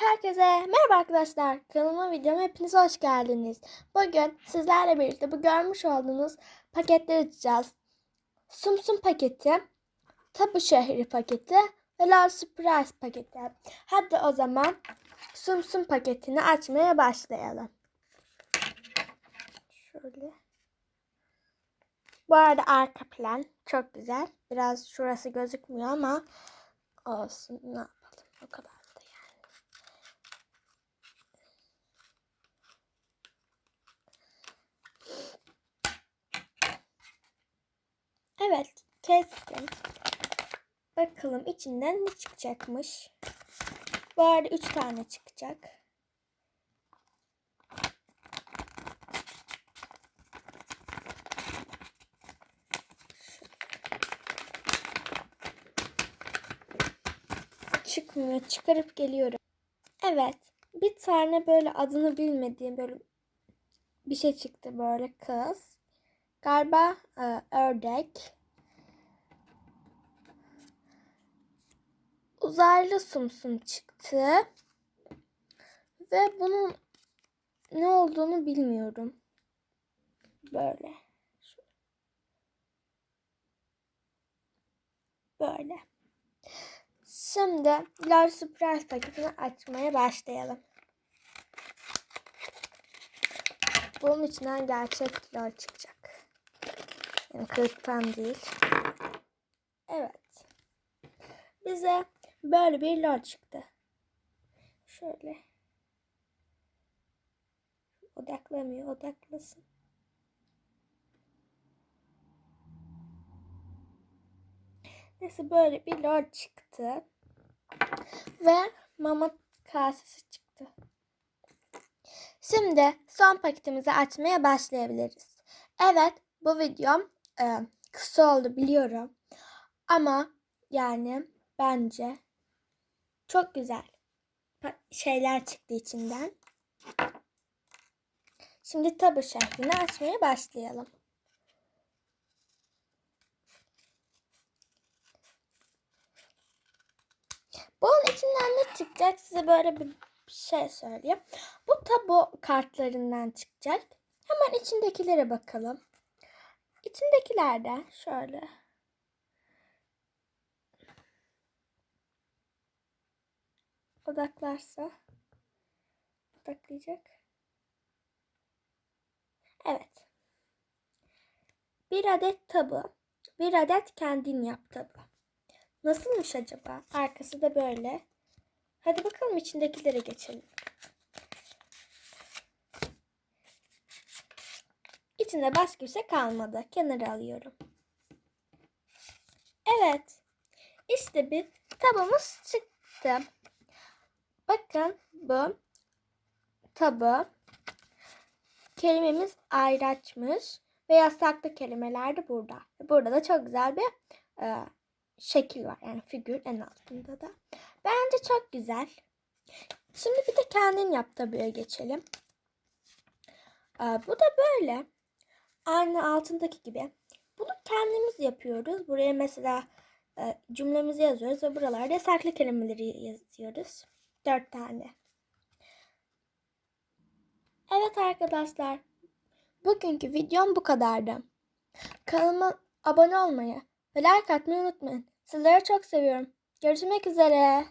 Herkese merhaba arkadaşlar. Kanalıma videoma hepiniz hoş geldiniz. Bugün sizlerle birlikte bu görmüş olduğunuz paketleri açacağız. Sumsum paketi, Tabu Şehri paketi ve La Surprise paketi. Hadi o zaman Sumsum paketini açmaya başlayalım. Şöyle. Bu arada arka plan çok güzel. Biraz şurası gözükmüyor ama olsun ne yapalım o kadar Evet kestim. Bakalım içinden ne çıkacakmış. Arada 3 tane çıkacak. Çıkmıyor. Çıkarıp geliyorum. Evet. Bir tane böyle adını bilmediğim böyle bir şey çıktı böyle kız. Galiba e, ördek. Uzaylı sumsum çıktı. Ve bunun ne olduğunu bilmiyorum. Böyle. Böyle. Şimdi Love Surprise paketini açmaya başlayalım. Bunun içinden gerçek lol çıkacak. Yani kırıktan değil. Evet. Bize böyle bir lol çıktı. Şöyle. Odaklamıyor. Odaklasın. Neyse böyle bir lol çıktı. Ve mama kasesi çıktı. Şimdi son paketimizi açmaya başlayabiliriz. Evet bu videom e, kısa oldu biliyorum. Ama yani bence çok güzel şeyler çıktı içinden. Şimdi tabu şehrini açmaya başlayalım. Bunun içinden ne çıkacak size böyle bir şey söyleyeyim. Bu tabu kartlarından çıkacak. Hemen içindekilere bakalım. İçindekilerde şöyle. Odaklarsa odaklayacak. Evet. Bir adet tabu. Bir adet kendin yap tabu. Nasılmış acaba? Arkası da böyle. Hadi bakalım içindekilere geçelim. İçinde başka bir şey kalmadı. Kenara alıyorum. Evet. İşte bir tabımız çıktı. Bakın bu tabu. Kelimemiz ayraçmış ve yasaklı kelimeler de burada. Burada da çok güzel bir e, şekil var. Yani figür en altında da. Bence çok güzel. Şimdi bir de kendin yap tabuya geçelim. Ee, bu da böyle. Aynı altındaki gibi. Bunu kendimiz yapıyoruz. Buraya mesela e, cümlemizi yazıyoruz ve buralarda yasaklı kelimeleri yazıyoruz. Dört tane. Evet arkadaşlar. Bugünkü videom bu kadardı. Kanalıma abone olmayı ve like atmayı unutmayın. Sizleri çok seviyorum. Görüşmek üzere.